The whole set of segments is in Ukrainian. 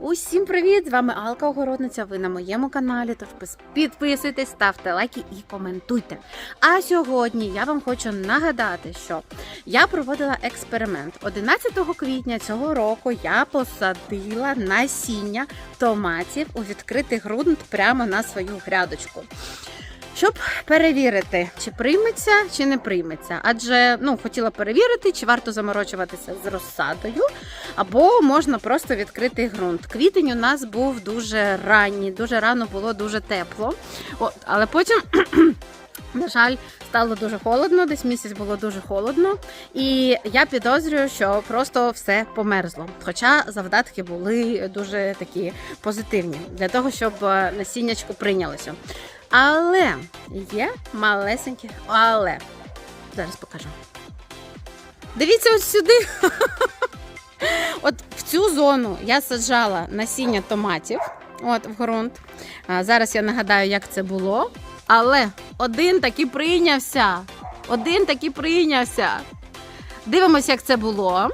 Усім привіт! З вами Алка Огородниця. Ви на моєму каналі. Тож підписуйтесь, ставте лайки і коментуйте. А сьогодні я вам хочу нагадати, що я проводила експеримент. 11 квітня цього року я посадила насіння томатів у відкритий ґрунт прямо на свою грядочку. Щоб перевірити, чи прийметься, чи не прийметься. Адже ну хотіла перевірити, чи варто заморочуватися з розсадою, або можна просто відкрити ґрунт. Квітень у нас був дуже ранній, дуже рано було дуже тепло. От, але потім. На жаль, стало дуже холодно, десь місяць було дуже холодно, і я підозрюю, що просто все померзло. Хоча завдатки були дуже такі позитивні для того, щоб е, насіннячко прийнялося. Але є малесеньке, але зараз покажу. Дивіться ось сюди. От в цю зону я саджала насіння томатів от, в ґрунт. Зараз я нагадаю, як це було. Але один таки прийнявся. Один таки прийнявся. Дивимося, як це було.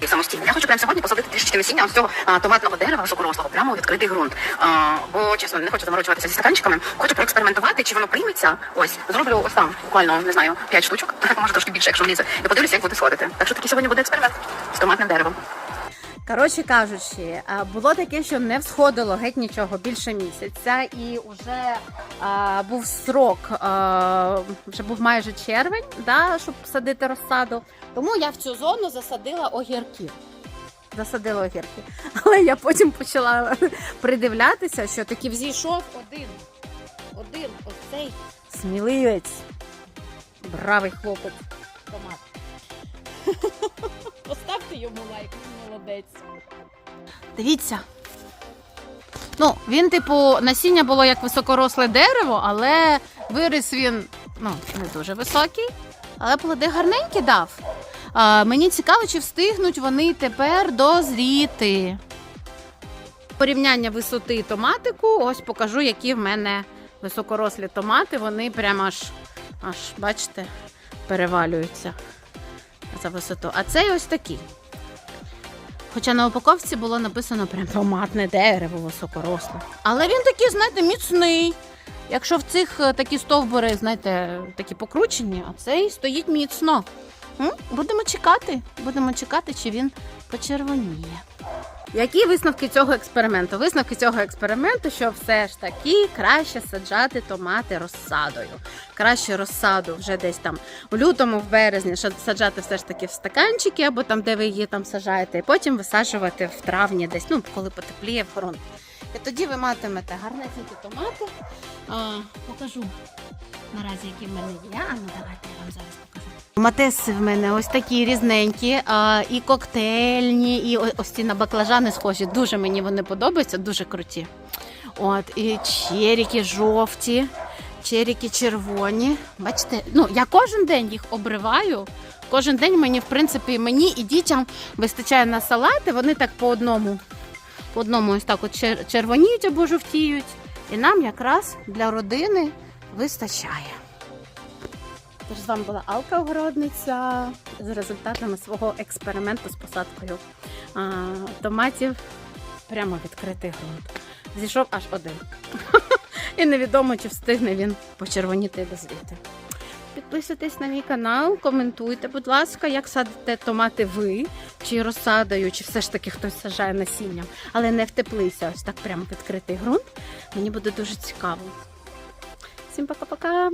І самостійно. Я хочу прямо сьогодні посадити трішечки насіння з цього а, томатного дерева високорослого прямо у відкритий ґрунт. А, бо чесно, не хочу заморочуватися зі стаканчиками. Хочу проекспериментувати, чи воно прийметься. Ось зроблю ось там буквально не знаю 5 штучок, може трошки більше, якщо влізе. І подивлюся, як буде сходити. Так що такий сьогодні буде експеримент з томатним деревом. Коротше кажучи, було таке, що не всходило геть нічого більше місяця, і вже а, був срок, а, вже був майже червень, да, щоб садити розсаду. Тому я в цю зону засадила огірки. Засадила огірки. Але я потім почала придивлятися, що таки взійшов один. Один оцей сміливець. Бравий хлопець. Томат. Йому лайк, молодець. Дивіться. Ну, він, типу, насіння було як високоросле дерево, але виріс він ну, не дуже високий, але плоди гарненькі дав. А, мені цікаво, чи встигнуть вони тепер дозріти. Порівняння висоти томатику, ось покажу, які в мене високорослі томати. Вони прямо аж, аж бачите, перевалюються за висоту. А цей ось такий. Хоча на упаковці було написано прям томатне дерево високоросле. Але він такий, знаєте, міцний. Якщо в цих е, такі стовбури, знаєте, такі покручені, а цей стоїть міцно. Будемо чекати. Будемо чекати, чи він почервоніє. Які висновки цього експерименту? Висновки цього експерименту, що все ж таки краще саджати томати розсадою. Краще розсаду вже десь там в лютому, в березні що саджати все ж таки в стаканчики, або там, де ви її там саджаєте, і потім висаджувати в травні, десь, ну коли потепліє в ґрунт. І тоді ви матимете гарнесенькі томати. А, покажу наразі, які в мене є. А ну давайте я вам зараз покажу. Матеси в мене ось такі різненькі, а, і коктейльні, і ось ці на баклажани схожі. Дуже мені вони подобаються, дуже круті. От, і черіки жовті, черіки червоні. Бачите, ну я кожен день їх обриваю. Кожен день мені, в принципі, мені і дітям вистачає на салати. Вони так по одному, по одному ось так от червоніють або жовтіють. І нам якраз для родини вистачає. Тож з вами була Алка Огородниця з результатами свого експерименту з посадкою а, томатів прямо відкритий ґрунт. Зійшов аж один. І невідомо, чи встигне він почервоніти і дозвіти. Підписуйтесь на мій канал, коментуйте, будь ласка, як садите томати ви, чи розсадою, чи все ж таки хтось сажає насінням, але не в теплиця, ось так прямо відкритий ґрунт. Мені буде дуже цікаво. Всім пока-пока!